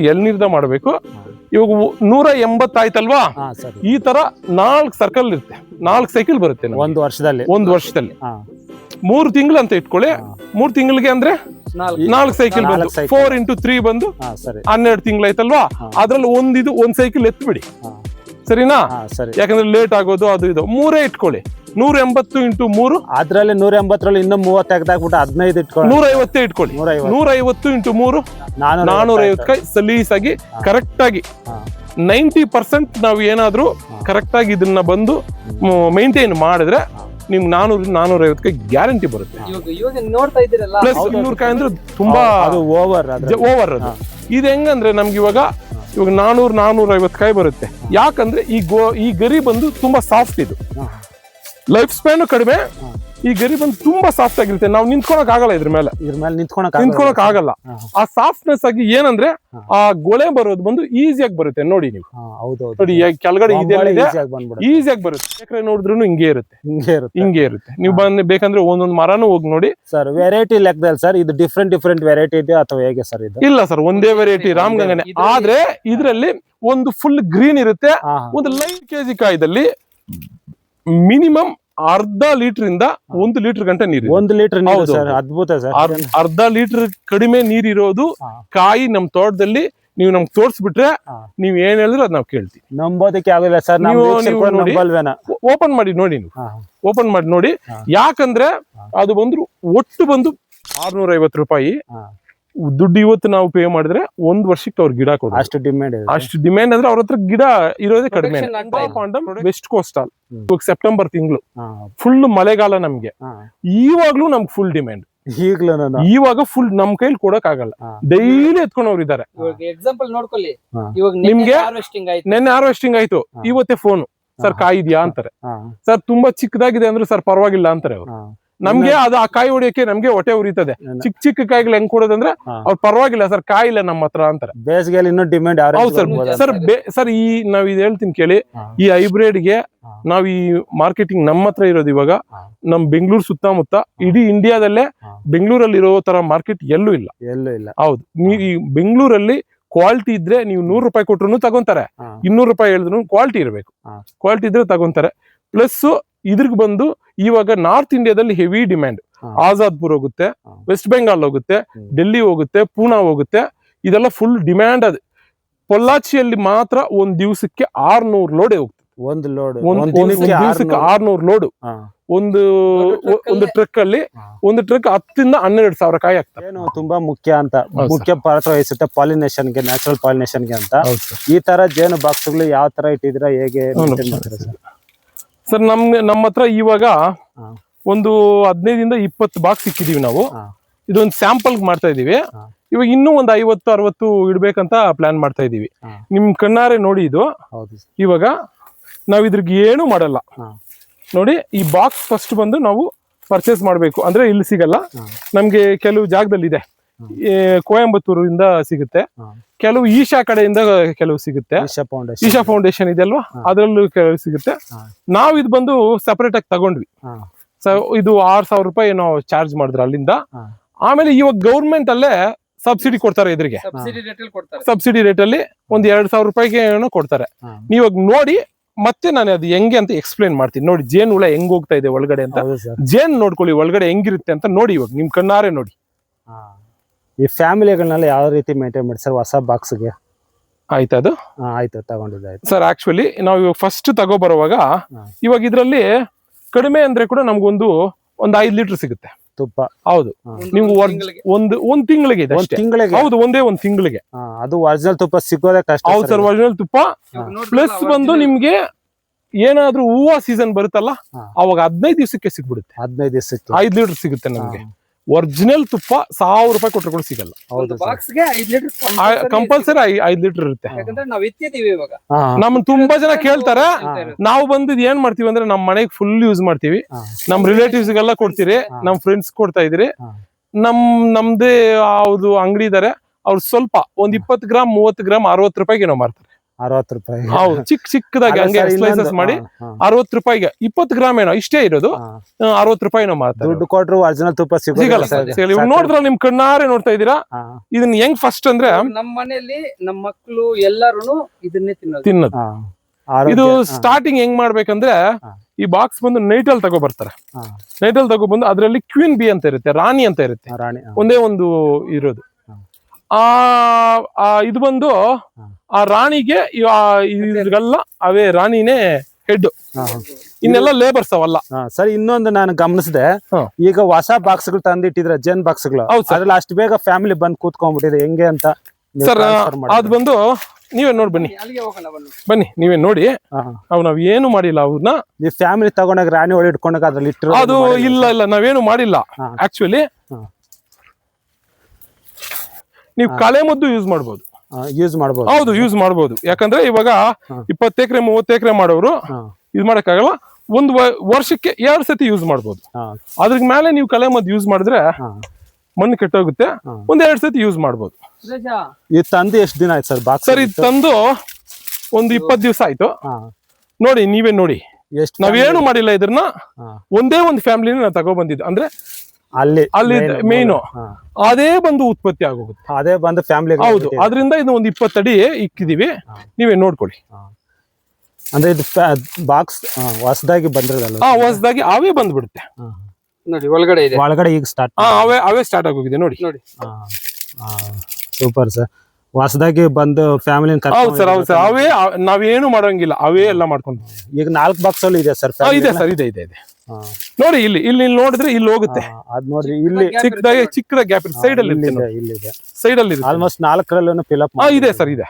ಎಳ್ನೀರ್ದ ಮಾಡಬೇಕು? ಇವಾಗ ನೂರ ಎಂಬತ್ತಾಯ್ತಲ್ವಾ? ಈ ತರ ನಾಲ್ಕು ಸರ್ಕಲ್ ಇರುತ್ತೆ. ನಾಲ್ಕು ಸೈಕಲ್ ಬರುತ್ತೆ ನಮ್ಗೆ. ಒಂದು ವರ್ಷದಲ್ಲಿ. ಒಂದು ವರ್ಷದಲ್ಲಿ. ಹಾ. ಮೂರು ತಿಂಗಳು ಅಂತ ಇಟ್ಕೊಳ್ಳಿ. ಮೂರ್ ತಿಂಗಳಿಗೆ ಅಂದ್ರೆ? ನಾಲ್ಕು. ಸೈಕಲ್ ಬಂದು ನಾಲ್ಕು cycle. ಫೋರ್ ಇಂಟು ತ್ರೀ ಬಂದು ಹಾ ಸರಿ. ಹನ್ನೆರಡು ತಿಂಗಳಾಯ್ತಲ್ವಾ. ಅದ್ರಲ್ಲಿ ಒಂದಿದು ಒಂದ್ ಸೈಕಲ್ ಎತ್ಬಿಡಿ. ಹಾ. ಸರಿನಾ? ಹಾ ಸರಿ. ಯಾಕಂದ್ರೆ ಲೇಟ್ ಆಗೋದು ಅದು ಇದು. ಮೂರೇ ಇಟ್ಕೊಳ್ಳಿ. ನೂರ ಎಂಬತ್ತು ಇಂಟು ಮೂರು? ಅದ್ರಲ್ಲಿ ನೂರ ಎಂಬತ್ತರಲ್ಲಿ ಇನ್ನೂ ಮೂವತ್ತು ತೆಗೆದಾಕ್ಬಿಟ್ಟು ಹದಿನೈದು ಇಟ್ಕೊಂಡು ನೂರ ಐವತ್ತೇ ಇಟ್ಕೊಳ್ಳಿ. ನೂರ ಐವತ್ತು ಐವತ್ತು ಇಂಟು ಮೂರು? ನಾನೂರ ಐವತ್ತಕ್ಕೆ ಸಲೀಸಾಗಿ ಕರೆಕ್ಟ್ ಆಗಿ. ನೈಂಟಿ ಪರ್ಸೆಂಟ್ ನಾವು ಏನಾದ್ರೂ ಕರೆಕ್ಟ್ ಆಗಿ ಇದನ್ನ ಬಂದು ಮೈಂಟೈನ್ ಮಾಡಿದ್ರೆ ನಿಮ್ಗೆ ನಾನೂರ ನಾನೂರ ಐವತ್ತಕ್ಕೆ ಗ್ಯಾರಂಟಿ ಬರುತ್ತೆ. ಇವಾಗ ಇವಾಗ ನೋಡ್ತಾ ಇದ್ದೀರಲ್ಲ. ಪ್ಲಸ್ ಇನ್ನೂರು ಕಾಯಿ ಅಂದ್ರೆ ತುಂಬಾ ಅದು ಓವರ್ ಓವರ್ ಅದು. ಇದು ಹೆಂಗಂದ್ರೆ ನಮ್ಗೆ ಇವಾಗ ಇವಾಗ ನಾನೂರು ನಾನೂರ ಐವತ್ತು ಕಾಯಿ ಬರುತ್ತೆ. ಯಾಕಂದ್ರೆ ಈ ಗೋ ಈ ಗರಿ ಬಂದು ತುಂಬಾ ಸಾಫ್ಟ್ ಇದು. ಲೈಫ್ ಸ್ಪ್ಯಾನು ಕಡಿಮೆ. ಈ ಗರಿ ಬಂದು ತುಂಬಾ ಸಾಫ್ಟ್ ಆಗಿರುತ್ತೆ. ನಾವು ನಿಂತ್ಕೊಳಕ್ ಆಗಲ್ಲ ಇದ್ರ ಮೇಲೆ. ಇದ್ರ ಮೇಲೆ ನಿಂತ್ಕೊಳಕ್ ನಿಂತ್ಕೊಳಕ್ ಆಗಲ್ಲ. ಆ ಸಾಫ್ಟ್ನೆಸ್ ಆಗಿ ಏನಂದ್ರೆ ಆ ಗೊಳೆ ಬರೋದು ಬಂದು ಈಸಿಯಾಗಿ ಬರುತ್ತೆ. ನೋಡಿ ನೀವು. ನೋಡಿ ಕೆಳಗಡೆ ಇದೆ. ಈಸಿಯಾಗಿ ಬರುತ್ತೆ. ಎಕರೆ ನೋಡಿದ್ರು ಹಿಂಗೆ ಇರುತ್ತೆ. ಹಿಂಗೆ ಇರುತ್ತೆ. ಹಿಂಗೆ ಇರುತ್ತೆ. ನೀವು ಬಂದ್ ಬೇಕಂದ್ರೆ ಒಂದೊಂದು ಮರನೂ ಹೋಗಿ ನೋಡಿ. ಸರ್ ವೆರೈಟಿ ಲೆಕ್ಕದಲ್ಲಿ ಸರ್ ಇದು ಡಿಫ್ರೆಂಟ್ ಡಿಫ್ರೆಂಟ್ ವೆರೈಟಿ ಇದೆ ಅಥವಾ ಹೇಗೆ ಸರ್ ಇದು? ಇಲ್ಲ ಸರ್ ಒಂದೇ ವೆರೈಟಿ ರಾಮಗಂಗನೆ ಆದ್ರೆ ಇದ್ರಲ್ಲಿ ಒಂದು ಫುಲ್ ಗ್ರೀನ್ ಇರುತ್ತೆ. ಒಂದು ಲೈಟ್ ಕೆಜಿ ಕಾಯ್ದಲ್ಲಿ ಮಿನಿಮಮ್ ಅರ್ಧ ಲೀಟರ್ ಇಂದ ಒಂದು ಲೀಟರ್ ಗಂಟೆ ನೀರು ಒಂದು ಲೀಟರ್ ನೀರು ಸರ್ ಅದ್ಭುತ ಸರ್. ಅರ್ಧ ಲೀಟರ್ ಕಡಿಮೆ ನೀರಿರೋದು. ಕಾಯಿ ನಮ್ ತೋಟದಲ್ಲಿ ನೀವು ನಮ್ಗೆ ತೋರಿಸ್ಬಿಟ್ರೆ. ನೀವ್ ಏನ್ ಹೇಳಿದ್ರೆ ಅದ್ ನಾವು ಕೇಳ್ತೀವಿ. ನಂಬೋದಕ್ಕೆ ಆಗಲ್ಲ ಸರ್ ನೀವು- ಓಪನ್ ಮಾಡಿ ನೋಡಿ ನೀವು. ಓಪನ್ ಮಾಡಿ ನೋಡಿ. ಯಾಕಂದ್ರೆ ಅದು ಬಂದ್ರು ಒಟ್ಟು ಬಂದು ಆರ್ನೂರ ಐವತ್ತು ರೂಪಾಯಿ. ದುಡ್ಡು ಇವತ್ತು ನಾವು ಪೇ ಮಾಡಿದ್ರೆ ಒಂದ್ ವರ್ಷಕ್ಕೆ ಅವ್ರ ಗಿಡ ಕೊಡ ಅಷ್ಟು ಡಿಮ್ಯಾಂಡ್ ಅಷ್ಟು ಡಿಮ್ಯಾಂಡ್ ಅಂದ್ರೆ ಅವ್ರ ಹತ್ರ ಗಿಡ ಇರೋದೇ ಕಡಿಮೆ. ಆಗ್ತಾ ವೆಸ್ಟ್ ಕೋಸ್ಟಲ್. ಇವಾಗ ಸೆಪ್ಟೆಂಬರ್ ತಿಂಗಳು. ಫುಲ್ ಮಳೆಗಾಲ ನಮ್ಗೆ. ಈವಾಗ್ಲೂ ಇವಾಗ್ಲೂ ನಮ್ಗೆ ಫುಲ್ ಡಿಮ್ಯಾಂಡ್ ಈಗ್ಲೂ ನಾನು ಇವಾಗ ಫುಲ್ ನಮ್ ಕೈಲಿ ಕೊಡಕ್ ಆಗಲ್ಲ. ಡೈಲಿ ಎತ್ಕೊಂಡವ್ರು ಇದಾರೆ. ಎಕ್ಸಾಂಪಲ್ ನೋಡ್ಕೊಳ್ಳಿ. ಇವಾಗ ನಿಮ್ಗೆ- ನಿಮ್ಗೆ ಹಾರ್ವೆಸ್ಟಿಂಗ್ ಆಯ್ತು. ನೆನ್ನೆ ಹಾರ್ವೆಸ್ಟಿಂಗ್ ಆಯ್ತು. ಇವತ್ತೇ ಫೋನ್ ಸರ್ ಕಾಯಿದ್ಯಾ? ಅಂತಾರೆ. ಸರ್ ತುಂಬಾ ಚಿಕ್ಕದಾಗಿದೆ ಅಂದ್ರೆ ಸರ್ ಪರವಾಗಿಲ್ಲ ಅಂತಾರೆ ಅವ್ರು. ನಮ್ಗೆ ಅದು ಆ ಕಾಯಿ ಹೊಡಿಯಕ್ಕೆ ನಮ್ಗೆ ಹೊಟ್ಟೆ ಉರಿತದೆ. ಚಿಕ್ಕ ಚಿಕ್ಕ ಕಾಯಿಗಳು ಹೆಂಗ್ ಕೊಡೋದಂದ್ರೆ. ಅವ್ರು ಪರವಾಗಿಲ್ಲ ಸರ್ ಕಾಯಿ ಇಲ್ಲ ನಮ್ಮ ಹತ್ರ ಅಂತಾರೆ ಬೇಸಿಗೆಯಲ್ಲಿ ಇನ್ನೂ ಡಿಮ್ಯಾಂಡ್ ಸರ್? ಸರ್ ಸರ್ ಈ ನಾವ್ ಇದು ಹೇಳ್ತೀನಿ ಕೇಳಿ ಈ ಹೈಬ್ರಿಡ್ಗೆ. ನಾವ್ ಈ ಮಾರ್ಕೆಟಿಂಗ್ ನಮ್ಮ ಹತ್ರ ಇರೋದು ಇವಾಗ. ನಮ್ ಬೆಂಗಳೂರು ಸುತ್ತಮುತ್ತ ಇಡೀ ಇಂಡಿಯಾದಲ್ಲೇ. ಬೆಂಗಳೂರಲ್ಲಿ ಇರೋ ತರ ಮಾರ್ಕೆಟ್ ಎಲ್ಲೂ ಇಲ್ಲ ಎಲ್ಲೂ ಇಲ್ಲ ಹೌದು ನೀವು ಈ ಬೆಂಗಳೂರಲ್ಲಿ ಕ್ವಾಲಿಟಿ ಇದ್ರೆ ನೀವು ನೂರು ರೂಪಾಯಿ ಕೊಟ್ರು ತಗೊಂತಾರೆ. ಇನ್ನೂರು ರೂಪಾಯಿ ಹೇಳಿದ್ರು ಕ್ವಾಲಿಟಿ ಇರಬೇಕು ಕ್ವಾಲಿಟಿ ಇದ್ರೆ ತಗೊಂತಾರೆ ಪ್ಲಸ್ ಇದ್ರಿಗೆ ಬಂದು ಇವಾಗ ನಾರ್ತ್ ಇಂಡಿಯಾದಲ್ಲಿ ಹೆವಿ ಡಿಮ್ಯಾಂಡ್. ಆಜಾದ್ಪುರ್ ಹೋಗುತ್ತೆ ವೆಸ್ಟ್ ಬೆಂಗಾಲ್ ಹೋಗುತ್ತೆ ಡೆಲ್ಲಿ ಹೋಗುತ್ತೆ ಪೂನಾ ಹೋಗುತ್ತೆ. ಇದೆಲ್ಲ ಫುಲ್ ಡಿಮ್ಯಾಂಡ್ ಅದು. ಪೊಲ್ಲಾಚಿಯಲ್ಲಿ ಮಾತ್ರ ಒಂದ್ ದಿವಸಕ್ಕೆ ಆರ್ನೂರ್ ಲೋಡ್ ಹೋಗುತ್ತೆ ಒಂದು ಲೋಡ್. ದಿವಸಕ್ಕೆ ಆರ್ನೂರು. ಲೋಡ್. ಒಂದು ಒಂದು ಟ್ರಕ್ ಅಲ್ಲಿ? ಒಂದು ಟ್ರಕ್ ಹತ್ತಿಂದ ಹನ್ನೆರಡು ಸಾವಿರ ಕಾಯಿ ಆಗ್ತದೆ. ಏನು ತುಂಬಾ ಮುಖ್ಯ ಅಂತ. ಮುಖ್ಯ ಪಾತ್ರ ವಹಿಸುತ್ತೆ ಪಾಲಿನೇಷನ್ಗೆ ನ್ಯಾಚುರಲ್ ಪಾಲಿನೇಷನ್ಗೆ ಅಂತ ಈ ತರ ಜೇನು ಬಾಕ್ಸ್ಗಳು ಯಾವ ತರ ಇಟ್ಟಿದ್ರ ಹೇಗೆ ಸರ್. ನಮ್ಗೆ ನಮ್ಮ ಹತ್ರ ಇವಾಗ. ಒಂದು ಹದಿನೈದಿಂದ ಇಪ್ಪತ್ತು ಬಾಕ್ಸ್ ಇಕ್ಕಿದೀವಿ ನಾವು ಇದೊಂದು ಸ್ಯಾಂಪಲ್ ಮಾಡ್ತಾ ಇದೀವಿ ಇವಾಗ ಇನ್ನೂ ಒಂದು ಐವತ್ತು ಅರವತ್ತು ಇಡ್ಬೇಕಂತ ಪ್ಲಾನ್ ಮಾಡ್ತಾ ಇದೀವಿ. ನಿಮ್ ಕಣ್ಣಾರೆ ನೋಡಿ ಇದು. ಇವಾಗ ನಾವ್ ಇದ್ರಿಗೆ ಏನು ಮಾಡಲ್ಲ ನೋಡಿ ಈ ಬಾಕ್ಸ್ ಫಸ್ಟ್ ಬಂದು ನಾವು ಪರ್ಚೇಸ್ ಮಾಡಬೇಕು ಅಂದ್ರೆ ಇಲ್ಲಿ ಸಿಗಲ್ಲ. ನಮ್ಗೆ ಕೆಲವು ಜಾಗದಲ್ಲಿ ಇದೆ ಕೊಯಂಬತ್ತೂರಿಂದ ಸಿಗುತ್ತೆ. ಕೆಲವು ಈಶಾ ಕಡೆಯಿಂದ ಕೆಲವು ಸಿಗುತ್ತೆ. ಈಶಾ ಫೌಂಡೇಶನ್ ಈಶಾ ಫೌಂಡೇಶನ್ ಇದೆ ಅಲ್ವಾ? ಅದರಲ್ಲೂ ಕೆಲವು ಸಿಗುತ್ತೆ. ನಾವು ಇದು ಬಂದು ಸಪರೇಟ್ ಆಗಿ ತಗೊಂಡ್ವಿ. ಇದು ಆರ್ ಸಾವಿರ ರೂಪಾಯಿ ಏನೋ ಚಾರ್ಜ್ ಮಾಡಿದ್ರು ಅಲ್ಲಿಂದ. ಆಮೇಲೆ ಇವಾಗ ಗೌರ್ಮೆಂಟ್ ಅಲ್ಲೇ ಸಬ್ಸಿಡಿ ಕೊಡ್ತಾರೆ ಇದ್ರಿಗೆ ಸಬ್ಸಿಡಿ ರೇಟ್ ಅಲ್ಲಿ ಒಂದ್ ಎರಡ್ ಸಾವಿರ ರೂಪಾಯಿಗೆ ಏನೋ ಕೊಡ್ತಾರೆ. ನೀವ್ ನೀವಾಗ ನೋಡಿ ಮತ್ತೆ ನಾನು ಅದು ಹೆಂಗೆ ಅಂತ ಎಕ್ಸ್ಪ್ಲೇನ್ ಮಾಡ್ತೀನಿ. ನೋಡಿ ಜೇನ್ ಹುಳ ಹೆಂಗ್ ಹೋಗ್ತಾ ಇದೆ ಒಳಗಡೆ ಅಂತ. ಜೇನ್ ನೋಡ್ಕೊಳ್ಳಿ ಒಳಗಡೆ ಹೆಂಗಿರುತ್ತೆ ಅಂತ ನೋಡಿ ಇವಾಗ ನಿಮ್ ಕಣ್ಣಾರೆ ನೋಡಿ. ಹಾ. ಈ ಫ್ಯಾಮಿಲಿಗಳನ್ನೆಲ್ಲ ಯಾವ ರೀತಿ ಮೇಂಟೈನ್ ಮಾಡಿ ಸರ್ ಹೊಸ ಬಾಕ್ಸ್ಗೆ ಆಯ್ತಾ ಅದು? ಆಯ್ತು ತಗೊಂಡಿದ್ದೆ ಆಯ್ತು. ಸರ್ ಆಕ್ಚುಲಿ ನಾವು ಇವಾಗ ಫಸ್ಟ್ ತಗೋ ಬರುವಾಗ ಇವಾಗ ಇದ್ರಲ್ಲಿ ಕಡಿಮೆ ಅಂದ್ರೆ ಕೂಡ ನಮ್ಗೊಂದು ಒಂದ್ ಐದ್ ಲೀಟರ್ ಸಿಗುತ್ತೆ. ತುಪ್ಪ. ಹೌದು. ನೀವು ಒಂದು ಒಂದ್ ತಿಂಗಳಿಗೆ ಇದೆ ಒಂದ್ ತಿಂಗಳಿಗೆ. ಹೌದು ಒಂದೇ ಒಂದ್ ತಿಂಗಳಿಗೆ. ಅದು ಒರಿಜಿನಲ್ ತುಪ್ಪ ಸಿಗೋದೇ ಕಷ್ಟ ಹೌದು ಸರ್ ಒರಿಜಿನಲ್ ತುಪ್ಪ. ಪ್ಲಸ್ ಬಂದು. ನಿಮ್ಗೆ ಏನಾದ್ರೂ ಹೂವ ಸೀಸನ್ ಬರುತ್ತಲ್ಲ. ಅವಾಗ ಹದಿನೈದು ದಿವಸಕ್ಕೆ ಸಿಗ್ಬಿಡುತ್ತೆ. ಹದಿನೈದು ದಿವಸ ಐದ್ ಲೀಟರ್ ಸಿಗುತ್ತೆ ನಮ್ಗೆ. ಒರಿಜಿನಲ್ ತುಪ್ಪ ಸಾವಿರ ರೂಪಾಯಿ ಕೊಟ್ಟರೆ ಕೂಡ ಸಿಗಲ್ಲ. ಕಂಪಲ್ಸರಿ ಐದ್ ಲೀಟರ್ ಇರುತ್ತೆ. ಯಾಕಂದ್ರೆ ನಾವ್ ಎತ್ತಿದೀವಿ ಇವಾಗ. ಹಾ. ನಮ್ ತುಂಬಾ ಜನ ಕೇಳ್ತಾರೆ. ನಾವು ಬಂದಿದ್ ಏನ್ ಮಾಡ್ತೀವಿ ಅಂದ್ರೆ ನಮ್ ಮನೆಗೆ ಫುಲ್ ಯೂಸ್ ಮಾಡ್ತೀವಿ. ನಮ್ ರಿಲೇಟಿವ್ಸ್ ಗೆಲ್ಲ ಕೊಡ್ತೀರಿ. ನಮ್ ಫ್ರೆಂಡ್ಸ್ ಕೊಡ್ತಾ ಇದ್ರಿ ನಮ್ ನಮ್ದೇ ಅವ್ರದ್ದು ಅಂಗಡಿ ಇದಾರೆ. ಅವ್ರು ಸ್ವಲ್ಪ ಒಂದ್ ಇಪ್ಪತ್ತು ಗ್ರಾಮ್ ಮೂವತ್ತು ಗ್ರಾಮ್ ಅರವತ್ತು ರೂಪಾಯಿಗೆ ಏನೋ ಮಾರ್ತಾರೆ. ಅರವತ್ತು ರೂಪಾಯಿ. ಹೌದು ಚಿಕ್ಕ ಚಿಕ್ಕದಾಗಿ ಹಂಗೆ ಸ್ಲೈಸಸ್ ಮಾಡಿ ಅರವತ್ತು ರೂಪಾಯಿಗೆ ಇಪ್ಪತ್ತು ಗ್ರಾಮ್ ಏನೋ ಇಷ್ಟೇ ಇರೋದು. ಅರವತ್ ಅರವತ್ತು ರೂಪಾಯಿ ನಾವು ದುಡ್ಡು ಕೊಟ್ರು ಒರಿಜಿನಲ್ ತುಪ್ಪ ಸಿಗಲ್ಲ. ಇವ್ ನೋಡಿದ್ರ ನಿಮ್ ಕಣ್ಣಾರೆ ನೋಡ್ತಾ ಇದೀರಾ ಇದನ್ನ ಹೆಂಗ್ ಫಸ್ಟ್ ಅಂದ್ರೆ ನಮ್ಮ ಮನೆಯಲ್ಲಿ ನಮ್ಮ ಮಕ್ಕಳು ಎಲ್ಲರೂ ಇದನ್ನೇ ತಿನ್ನೋದು. ತಿನ್ನೋದು. ಇದು ಸ್ಟಾರ್ಟಿಂಗ್ ಹೆಂಗ್ ಮಾಡ್ಬೇಕಂದ್ರೆ. ಈ ಬಾಕ್ಸ್ ಬಂದು ನೈಟಲ್ ಅಲ್ಲಿ ತಗೋ ಬರ್ತಾರೆ ನೈಟಲ್ ನೈಟ್ ಅಲ್ಲಿ ತಗೋ ಬಂದು ಅದರಲ್ಲಿ ಕ್ವೀನ್ ಬಿ ಅಂತ ಇರುತ್ತೆ ರಾಣಿ ಅಂತ ಇರುತ್ತೆ. ರಾಣಿ. ಒಂದೇ ಒಂದು ಇರೋದು. ಆ ಆ ಇದು ಬಂದು. ಆ ರಾಣಿಗೆ ಇವ್- ಆ ಅವೇ ರಾಣಿನೇ ಹೆಡ್. ಇನ್ನೆಲ್ಲ ಲೇಬರ್ಸ್ ಅವಲ್ಲ. ಸರಿ ಇನ್ನೊಂದು ನಾನು ಗಮನಿಸಿದೆ. ಈಗ ಹೊಸ ಬಾಕ್ಸ್ಗಳು ತಂದಿಟ್ಟಿದ್ರೆ ಜೇನ್ ಬಾಕ್ಸ್ಗಳು. ಅದ್ರಲ್ಲಿ ಅಷ್ಟು ಬೇಗ ಫ್ಯಾಮಿಲಿ ಬಂದ್ ಕೂತ್ಕೊಂಡ್ಬಿಟ್ಟಿದೆ ಹೆಂಗೆ ಅಂತ ನೀವು ಸರ್ transfer ಅದ್ ಬಂದು ನೀವೇ ನೋಡಿ ಬನ್ನಿ. ಅಲ್ಲಿಗೆ ಹೋಗೋಣ ಬನ್ನಿ. ಬನ್ನಿ ನೀವೇ ನೋಡಿ. ಅವ್ ನಾವ್ ಏನು ಮಾಡಿಲ್ಲ ಅವ್ರನ್ನ. ಈ ಫ್ಯಾಮಿಲಿ ತಗೊಂಡಾಗ ರಾಣಿ ಒಳಗೆ ಇಟ್ಕೊಂಡಾಗ ಅದ್ರಲ್ಲಿ ಇಟ್ಟಿರೋ ಅದು ಇಲ್ಲ ಇಲ್ಲ ನಾವೇನು ಮಾಡಿಲ್ಲ. ಆಕ್ಚುಲಿ. ನೀವು ಕಳೆ ಮದ್ದು ಯೂಸ್ ಮಾಡ್ಬೋದು. ಯೂಸ್ ಮಾಡ್ಬೋದು. ಹೌದು ಯೂಸ್ ಮಾಡಬಹುದು ಯಾಕಂದ್ರೆ ಇವಾಗ. ಇಪ್ಪತ್ತು ಎಕರೆ ಮೂವತ್ತು ಎಕರೆ ಮಾಡೋರು ಇದು ಮಾಡಕ್ಕಾಗಲ್ಲ. ಒಂದು ವ- ವರ್ಷಕ್ಕೆ ಎರಡು ಸತಿ ಯೂಸ್ ಮಾಡಬಹುದು ಅದ್ರ ಮೇಲೆ ನೀವು ಕಲೆ ಮದ್ದು ಯೂಸ್ ಮಾಡಿದ್ರೆ. ಮಣ್ಣು ಕೆಟ್ಟೋಗುತ್ತೆ. ಒಂದ್ ಎರಡು ಸತಿ ಯೂಸ್ ಮಾಡಬಹುದು ಇದು ತಂದು ಎಷ್ಟು ದಿನ ಆಯ್ತು ಸರ್ ಬಾಕ್ಸ್ ಸರ್ ಇದು ತಂದು ಒಂದು ಇಪ್ಪತ್ತು ದಿವಸ ಆಯ್ತು. ನೋಡಿ ನೀವೇ ನೋಡಿ. ಎಷ್ಟು ನಾವೇನು ಮಾಡಿಲ್ಲ ಇದ್ರನ್ನ ಒಂದೇ ಒಂದು ಫ್ಯಾಮಿಲಿನ ನಾವು ತಗೋ ಬಂದಿದ್ದು. ಅಂದ್ರೆ ಅಲ್ಲಿ ಅಲ್ಲಿ main. ಅದೇ ಬಂದು ಉತ್ಪತ್ತಿ ಆಗೋಗುತ್ತೆ. ಅದೇ ಬಂದು ಫ್ಯಾಮಿಲಿ ಹೌದು ಅದರಿಂದ ಇದು ಒಂದು ಇಪ್ಪತ್ತಡಿ ಇಕ್ಕಿದೀವಿ. ನೀವೇ ನೋಡ್ಕೊಳ್ಳಿ. ಅಂದ್ರೆ ಇದು ಬಾಕ್ಸ್ ಹೊಸದಾಗಿ ಬಂದಿರೋದಲ್ಲ ಹಾ ಹೊಸದಾಗಿ ಅವೇ ಬಂದ್ಬಿಡುತ್ತೆ. ನೋಡಿ ಒಳಗಡೆ ಇದೆ. ಒಳಗಡೆ ಈಗ ಸ್ಟಾರ್ಟ್ ಆ ಅವೇ ಅವೇ ಸ್ಟಾರ್ಟ್ ಆಗೋಗಿದೆ ನೋಡಿ. ನೋಡಿ. ಸೂಪರ್ ಸರ್ ಹೊಸದಾಗಿ ಬಂದು ಫ್ಯಾಮಿಲಿ ಹೌದು ಸರ್ ಹೌದು ಸರ್ ಅವೇ ನಾವೇನು ಮಾಡೋಂಗಿಲ್ಲ. ಅವೇ ಎಲ್ಲ ಮಾಡ್ಕೊಂಡು. ಈಗ ನಾಲ್ಕು ಬಾಕ್ಸ್ ಅಲ್ಲಿ ಇದೆ ಸರ್ ಇದೆ ಸರ್ ಇದೆ ಇದೆ ಇದೆ. ನೋಡಿ ಇಲ್ಲಿ ಇಲ್ಲಿ ಇಲ್ಲಿ ನೋಡಿದ್ರೆ ಇಲ್ಲಿ ಹೋಗುತ್ತೆ. ಅದ್ ನೋಡ್ರಿ ಇಲ್ಲಿ ಚಿಕ್ಕದಾಗಿ ಚಿಕ್ಕದ ಗ್ಯಾಪ್ ಸೈಡ್ ಅಲ್ಲಿ ಇರುತ್ತೆ ಇಲ್ಲಿದೆ ಇಲ್ಲಿದೆ. ಸೈಡ್ ಅಲ್ಲಿ ಇರುತ್ತೆ. ಆಲ್ಮೋಸ್ಟ್ ನಾಲ್ಕರಲ್ಲೂ ಅಪ್ ಹಾ ಇದೆ ಸರ್ ಇದೆ.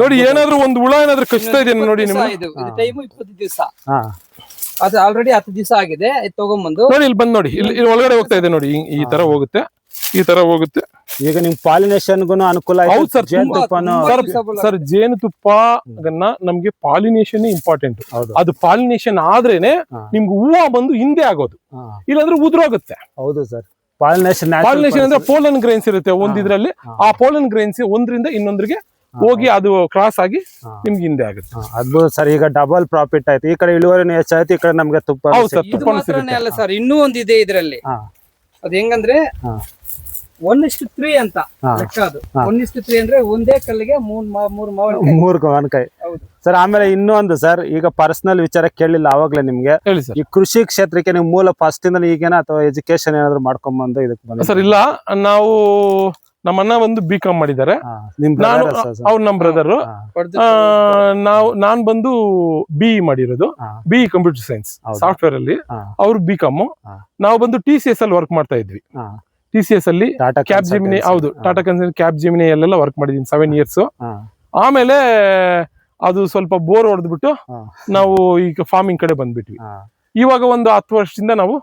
ನೋಡಿ ಏನಾದ್ರು ಒಂದು ಹುಳ ಏನಾದ್ರು ಕಷ್ಟ ಇದೆ ನೋಡಿ ನಿಮ್ಮ ನಿಮ್ಗೆ? ಇದು ಇದು ಟೈಮು ಇಪ್ಪತ್ತು ದಿವಸ. ಹಾ. ಅದು ಆಲ್ರೆಡಿ ಹತ್ತು ದಿವಸ ಆಗಿದೆ ಇದು ತಗೊಂಬಂದು ನೋಡಿ ಇಲ್ಲಿ ಬಂದ್ ನೋಡಿ. ಇಲ್ಲಿ ಒಳಗಡೆ ಹೋಗ್ತಾ ಇದೆ ನೋಡಿ ಈ ತರ ಹೋಗುತ್ತೆ. ಈ ತರ ಹೋಗುತ್ತೆ. ಈಗ ನಿಮ್ ಪಾಲಿನೇಷನ್ಗೂ ಅನುಕೂಲ ಹೌದು ಆಯ್ತು ಸರ್, ಜೇನುತುಪ್ಪನು ಸರ್ ಸರ್ ಜೇನುತುಪ್ಪ ಅದನ್ನ ನಮ್ಗೆ ಪಾಲಿನೇಷನ್ ಇಂಪಾರ್ಟೆಂಟ್ ಹೌದು. ಅದು ಪಾಲಿನೇಷನ್ ಆದ್ರೇನೆ. ನಿಮ್ಗೆ ಹೂವು ಬಂದು ಹಿಂದೆ ಆಗೋದು. ಇಲ್ಲಾಂದ್ರೆ ಉದುರೋಗುತ್ತೆ. ಹೌದು ಸರ್. ಪಾಲಿನೇಷನ್ ಪಾಲಿನೇಷನ್ ಅಂದ್ರೆ ಪೋಲನ್ ಗ್ರೈನ್ಸ್ ಇರುತ್ತೆ ಒಂದಿದ್ರಲ್ಲಿ. ಆ ಪೋಲನ್ ಗ್ರೈನ್ಸ್ ಒಂದ್ರಿಂದ ಇನ್ನೊಂದ್ರಿಗೆ ಹೋಗಿ ಅದು ಕ್ರಾಸ್ ಆಗಿ. ನಿಮ್ಗೆ ಹಿಂದೆ ಆಗುತ್ತೆ. ಅದ್ಭುತ ಸರ್ ಈಗ ಡಬಲ್ ಪ್ರಾಫಿಟ್ ಆಯ್ತು. ಈ ಕಡೆ ಇಳುವರಿ ಹೆಚ್ಚಾಯ್ತು ಈ ಕಡೆ ನಮ್ಗೆ ತುಪ್ಪ ಅಲ್ಲ ಸರ್ ಇನ್ನೂ ಒಂದಿದೆ ಇದರಲ್ಲಿ. ಹಾ. ಅದು ಹೆಂಗಂದ್ರೆ. ಒನ್ ಇಷ್ಟು ತ್ರೀ ಅಂತ ಲೆಕ್ಕ ಅದು. ಹಾ. ಒನ್ ಇಷ್ಟು ತ್ರೀ ಅಂದ್ರೆ ಒಂದೇ ಕಲ್ಲಿಗೆ ಮೂರ್ ಮೂರ್ ಮಾವಿನ ಮೂರ್ ಮಾವಿನಕಾಯಿ. ಹೌದು. ಸರ್ ಆಮೇಲೆ ಇನ್ನೊಂದು ಸರ್ ಈಗ ಪರ್ಸನಲ್ ವಿಚಾರ ಕೇಳಿಲ್ಲ ಅವಾಗ್ಲೇ ನಿಮ್ಗೆ. ಈ ಕೃಷಿ ಕ್ಷೇತ್ರಕ್ಕೆ ನೀವು ಮೂಲ ಫಸ್ಟ್ ಇಂದ ಈಗೇನ ಅಥವಾ ಎಜುಕೇಶನ್ ಏನಾದ್ರು ಮಾಡ್ಕೊಂಡ್ ಬಂದು ಇದಕ್ಕೆ ಬಂದ ಸರ್ ಇಲ್ಲ. ನಾವು ನಮ್ಮ ಅಣ್ಣ ಒಂದು ಬಿ ಕಾಮ್ ಮಾಡಿದ್ದಾರೆ ನಿಮ್ ನಾನು ಅವ್ರ ನಮ್ ಬ್ರದರ್ ನಾವು ನಾನ್ ಬಂದು ಬಿ ಮಾಡಿರೋದು. ಬಿ ಕಂಪ್ಯೂಟರ್ ಸೈನ್ಸ್ ಸಾಫ್ಟ್ವೇರ್ ಅಲ್ಲಿ. ಅವ್ರು ಬಿ ಕಾಮ್. ನಾವು ಬಂದು ಟಿ ಸಿ ಎಸ್ ಅಲ್ಲಿ ವರ್ಕ್ ಮಾಡ್ತಾ ಇದ್ವಿ. ಟಿ ಸಿ ಎಸ್ ಅಲ್ಲಿ ಟಾಟಾ ಕ್ಯಾಬ್ ಜಿಮಿನಿ ಹೌದು ಟಾಟಾ ಕನ್ಸಲ್ ಕ್ಯಾಬ್ ಜಿಮಿನಿ ಅಲ್ಲೆಲ್ಲ ವರ್ಕ್ ಮಾಡಿದೀನಿ ಸೆವೆನ್ ಇಯರ್ಸ್ ಆಮೇಲೆ ಅದು ಸ್ವಲ್ಪ ಬೋರ್ ಹೊಡೆದ್ಬಿಟ್ಟು ನಾವು ಈಗ ಫಾರ್ಮಿಂಗ್ ಕಡೆ ಬಂದ್ಬಿಟ್ವಿ. ಇವಾಗ ಒಂದು ಹತ್ತು ವರ್ಷದಿಂದ ನಾವು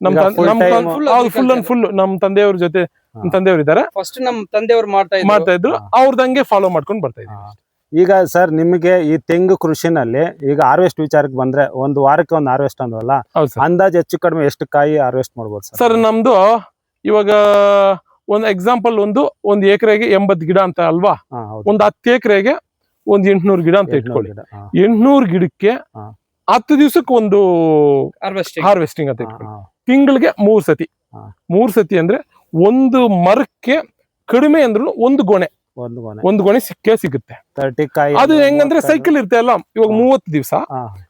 ನಮ್ ಫುಲ್ ಅಂಡ್ ಫುಲ್ ನಮ್ ತಂದೆಯವ್ರ ಜೊತೆ ನಮ್ ಹಾ. ಇದಾರೆ ಫಸ್ಟ್ ನಮ್ ತಂದೆಯವ್ರು ಮಾಡ್ತಾ ಇದ್ರು. ಮಾಡ್ತಾ ಇದ್ರು. ಹಾ. ಅವ್ರದಂಗೆ ಫಾಲೋ ಮಾಡ್ಕೊಂಡು ಬರ್ತಾ ಇದ್ರು ಈಗ ಸರ್ ನಿಮಗೆ ಈ ತೆಂಗು ಕೃಷಿನಲ್ಲಿ ಈಗ ಹಾರ್ವೆಸ್ಟ್ ವಿಚಾರಕ್ಕೆ ಬಂದ್ರೆ ಒಂದು ವಾರಕ್ಕೆ ಒಂದು ಹಾರ್ವೆಸ್ಟ್ ಅಂದ್ವಲ್ಲ ಅಂದಾಜ್ ಹೆಚ್ಚು ಕಡಿಮೆ ಎಷ್ಟು ಕಾಯಿ ಹಾರ್ವೆಸ್ಟ್ ಮಾಡ್ಬೋದು ಸರ್ ಸರ್ ನಮ್ದು ಇವಾಗ ಒಂದು ಎಕ್ಸಾಂಪಲ್ ಒಂದು ಒಂದು ಎಕರೆಗೆ ಎಂಬತ್ ಗಿಡ ಅಂತ ಅಲ್ವಾ. ಒಂದು ಹತ್ತು ಎಕರೆಗೆ ಒಂದ್ ಎಂಟ್ನೂರು ಗಿಡ ಅಂತ ಇಟ್ಕೊಳ್ಳಿ. ಎಂಟ್ನೂರು ಗಿಡಕ್ಕೆ. ಹತ್ತು ದಿವ್ಸಕ್ಕೆ ಒಂದು ಹಾರ್ವೆಸ್ಟಿಂಗ್ ಹಾರ್ವೆಸ್ಟಿಂಗ್ ಅಂತ ಇಟ್ಕೊಳ್ಳಿ. ತಿಂಗಳಿಗೆ ಮೂರ್ ಸತಿ. ಮೂರ್ ಸತಿ ಅಂದ್ರೆ ಒಂದು ಮರಕ್ಕೆ ಕಡಿಮೆ ಅಂದ್ರೂ ಒಂದು ಗೊನೆ. ಒಂದು ಗೊನೆ. ಒಂದು ಗೊನೆ ಸಿಕ್ಕೇ ಸಿಗುತ್ತೆ. ತರ್ಟಿ ಕಾಯಿ ಅದು ಹೆಂಗಂದ್ರೆ ಸೈಕಲ್ ಇರುತ್ತೆ ಅಲ್ಲ ಇವಾಗ. ಮೂವತ್ತು ದಿವಸ.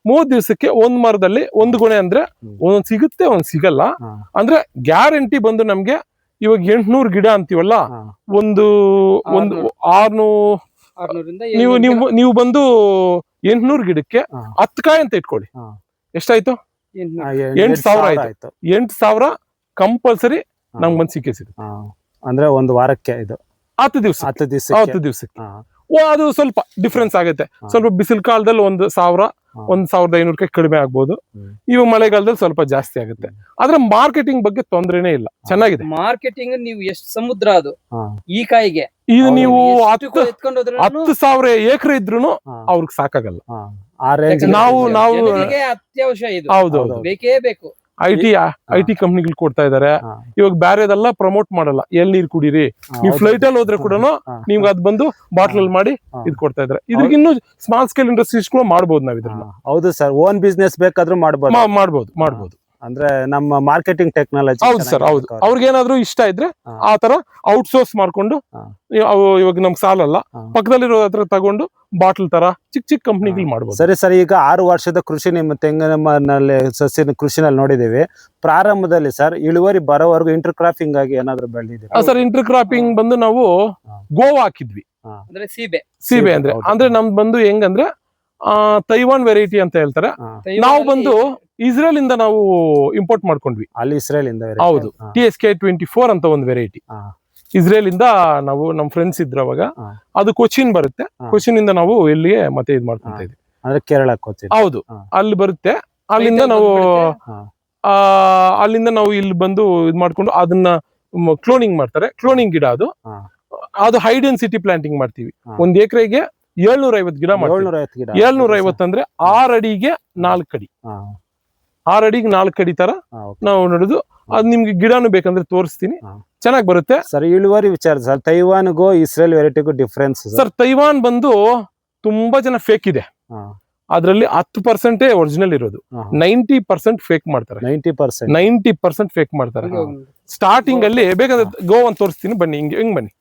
ಮೂವತ್ ದಿವಸಕ್ಕೆ ಒಂದ್ ಮರದಲ್ಲಿ ಒಂದು ಗೊನೆ ಅಂದ್ರೆ. ಒಂದೊಂದ್ ಸಿಗುತ್ತೆ ಒಂದ್ ಸಿಗಲ್ಲ. ಅಂದ್ರೆ ಗ್ಯಾರಂಟಿ ಬಂದು ನಮ್ಗೆ ಇವಾಗ ಎಂಟ್ನೂರು ಗಿಡ ಅಂತೀವಲ್ಲ ಒಂದು ಒಂದು ಆರ್ನೂ ಆರ್ನೂರಿಂದ ನೀವು ನೀವು ನೀವು ಬಂದು ಎಂಟ್ನೂರ್ ಗಿಡಕ್ಕೆ ಹತ್ ಹತ್ತು ಕಾಯಿ ಅಂತ ಇಟ್ಕೊಳ್ಳಿ. ಎಷ್ಟಾಯ್ತು? ಎಂಟ್ ಸಾವಿರ ಆಯ್ತು. ಎಂಟ್ ಸಾವಿರ ಕಂಪಲ್ಸರಿ ನಮ್ಗೆ ಬಂದು ಸಿಕ್ಕೇ ಸಿಗುತ್ತೆ. ಅಂದ್ರೆ ಒಂದು ವಾರಕ್ಕೆ ಇದು. ಹತ್ತು ದಿವಸ ಹತ್ತು ದಿವಸ ಹತ್ತು ದಿವಸ ಓ ಅದು ಸ್ವಲ್ಪ ಡಿಫ್ರೆನ್ಸ್ ಆಗುತ್ತೆ. ಸ್ವಲ್ಪ ಬಿಸಿಲ್ ಕಾಲದಲ್ಲಿ ಒಂದು ಸಾವಿರ. ಒಂದ್ ಸಾವಿರದ ಐನೂರಕ್ಕೆ ಕಡಿಮೆ ಆಗ್ಬೋದು. ಇವಾಗ ಮಳೆಗಾಲದಲ್ಲಿ ಸ್ವಲ್ಪ ಜಾಸ್ತಿ ಆಗುತ್ತೆ. ಆದ್ರೆ ಮಾರ್ಕೆಟಿಂಗ್ ಬಗ್ಗೆ ತೊಂದ್ರೆನೇ ಇಲ್ಲ. ಚೆನ್ನಾಗಿದೆ. ಮಾರ್ಕೆಟಿಂಗ್ ನೀವು ಎಷ್ಟು ಸಮುದ್ರ ಅದು. ಈ ಕಾಯಿಗೆ. ಇದು ನೀವು ಹತ್ತು ಎತ್ಕೊಂಡು ಹೋದ್ರೂ ಹತ್ತು ಸಾವಿರ ಎಕರೆ ಇದ್ರು ಅವ್ರಿಗೆ ಸಾಕಾಗಲ್ಲ. ನಾವು- ನಾವು- ಅತ್ಯವಶ್ಯ ಇದು. ಹೌದು ಹೌದು. ಬೇಕೇ ಬೇಕು. ಐ ಟಿ ಐ ಟಿ ಕಂಪ್ನಿಗಳು ಕೊಡ್ತಾ ಇದಾರೆ. ಇವಾಗ ಬ್ಯಾರೆದೆಲ್ಲ ಪ್ರಮೋಟ್ ಮಾಡಲ್ಲ. ಎಳ್ನೀರ್ ಕುಡೀರಿ? ಕುಡಿರಿ ನೀವು ಫ್ಲೈಟ್ ಅಲ್ಲಿ ಹೋದ್ರೆ ಕೂಡ. ನಿಮ್ಗೆ ಅದ್ ಬಂದು ಬಾಟ್ಲ್ ಅಲ್ಲಿ ಮಾಡಿ. ಇದ್ ಕೊಡ್ತಾ ಇದಾರೆ. ಇದ್ರಿಗೆ ಇನ್ನು ಸ್ಮಾಲ್ ಸ್ಕೇಲ್ ಇಂಡಸ್ಟ್ರೀಸ್ ಕೂಡ ಮಾಡಬಹುದು ನಾವ್ ಇದ್ರನ್ನ ಹೌದು ಸರ್. ಓನ್ ಬಿಸ್ನೆಸ್ ಬೇಕಾದ್ರೂ ಮಾಡಬಹುದು ಮಾಡ್ಬೋದು ಮಾಡ್ಬೋದು. ಅಂದ್ರೆ ನಮ್ಮ ಮಾರ್ಕೆಟಿಂಗ್ ಟೆಕ್ನಾಲಜಿ ಹೌದು ಸರ್ ಹೌದು. ಅವ್ರಿಗೇನಾದ್ರೂ ಇಷ್ಟ ಇದ್ರೆ. ಆ ತರ ಔಟ್ಸೋರ್ಸ್ ಮಾಡ್ಕೊಂಡು ಇವಾಗ ನಮ್ಗೆ ಸಾಲಲ್ಲ. ಪಕ್ಕದಲ್ಲಿರೋ ಹತ್ರ ತಗೊಂಡು ಬಾಟ್ಲ್ ತರ ಚಿಕ್ಕ ಚಿಕ್ಕ ಕಂಪ್ನಿಗಳು ಮಾಡ್ಬೋದು. ಸರಿ ಸರ್ ಈಗ ಆರು ವರ್ಷದ ಕೃಷಿ ನಿಮ್ಮ ತೆಂಗಿನ ತೆಂಗಿನಲ್ಲಿ ಸಸ್ಯ ಕೃಷಿನಲ್ಲಿ ನೋಡಿದೀವಿ ಪ್ರಾರಂಭದಲ್ಲಿ ಸರ್ ಇಳುವರಿ ಬರೋವರೆಗೂ ಇಂಟರ್ ಕ್ರಾಪಿಂಗ್ ಆಗಿ ಏನಾದ್ರು ಬೆಳೆದಿದೆ? ಸರ್ ಇಂಟರ್ ಕ್ರಾಪಿಂಗ್ ಬಂದು ನಾವು. ಗೋವಾ ಹಾಕಿದ್ವಿ. ಅಂದ್ರೆ ಸೀಬೆ. ಸೀಬೆ ಸೀಬೆ, ಅಂದ್ರೆ ಅಂದ್ರೆ ನಮ್ದು ಬಂದು ಹೆಂಗಂದ್ರೆ ಆ ತೈವಾನ್ ವೆರೈಟಿ ಅಂತ ಹೇಳ್ತಾರೆ. ನಾವು ಬಂದು ಇಸ್ರೇಲ್ ಇಂದ ನಾವು ಇಂಪೋರ್ಟ್ ಮಾಡ್ಕೊಂಡ್ವಿ. ಅಲ್ಲಿ ಇಸ್ರೇಲ್ ಇಂದ ಹೌದು. T S K twenty four ಅಂತ ಒಂದು ವೆರೈಟಿ. ಇಸ್ರೇಲ್ ಇಂದ ನಾವು ನಮ್ ಫ್ರೆಂಡ್ಸ್ ಇದ್ರ ಅವಾಗ. ಅದು ಕೊಚಿನ್ ಬರುತ್ತೆ. ಕೊಚ್ಚಿನ್ ಕೊಚಿನ್ ಇಂದ ನಾವು ಇಲ್ಲಿಗೆ ಮತ್ತೆ ಇದು ಮಾಡ್ಕೊಂತ ಹಾ. ಇದ್ವಿ ಅಂದ್ರೆ ಕೊಚಿನ್ ಹೋಗ್ತೀವಿ ಹೌದು. ಅಲ್ಲಿ ಬರುತ್ತೆ. ಅಲ್ಲಿಂದ ನಾವು ಅಲ್ಲಿಂದ ನಾವು ಇಲ್ಲಿ ಬಂದು ಇದು ಮಾಡ್ಕೊಂಡು ಅದನ್ನ ಕ್ಲೋನಿಂಗ್ ಮಾಡ್ತಾರೆ. ಕ್ಲೋನಿಂಗ್ ಗಿಡ ಅದು. ಅದು ಹೈ ಡೆನ್ಸಿಟಿ ಪ್ಲಾಂಟಿಂಗ್ ಮಾಡ್ತೀವಿ. ಒಂದ್ ಎಕರೆಗೆ ಏಳ್ನೂರ ಐವತ್ ಗಿಡ ಮಾಡ್ತೀವಿ. ಏಳ್ನೂರ ಐವತ್ತು ಅಂದ್ರೆ ಆರ್ ಅಡಿಗೆ ನಾಲ್ಕು ಅಡಿ ಆರ್ ಅಡಿಗೆ ನಾಲ್ಕು ಅಡಿ ತರ ನಾವು ನೋಡುದು. ಅದ್ ನಿಮ್ಗೆ ಗಿಡನು ಬೇಕಂದ್ರೆ ತೋರಿಸ್ತೀನಿ. ಚೆನ್ನಾಗಿ ಬರುತ್ತೆ. ಸರ್ ಇಳುವರಿ ವಿಚಾರ ಸರ್. ತೈವಾನ್ ಗೋ ಇಸ್ರೇಲ್ ವೆರೈಟಿಗೂ ಡಿಫ್ರೆನ್ಸ್ ಸರ್. ತೈವಾನ್ ಬಂದು ತುಂಬಾ ಜನ ಫೇಕ್ ಇದೆ. ಅದರಲ್ಲಿ ಹತ್ತು ಪರ್ಸೆಂಟೇ ಒರಿಜಿನಲ್ ಇರೋದು. ನೈಂಟಿ ಪರ್ಸೆಂಟ್ ಫೇಕ್ ಮಾಡ್ತಾರೆ. Ninety percent ninety percent fake ಮಾಡ್ತಾರೆ. ಸ್ಟಾರ್ಟಿಂಗ್ ಅಲ್ಲಿ ಬೇಕಾದ್ರೆ ಗೋ ಅಂತ ತೋರಿಸ್ತೀನಿ. ಬನ್ನಿ ಹಿಂಗೆ ಹಿಂಗ್ ಬನ್ನಿ.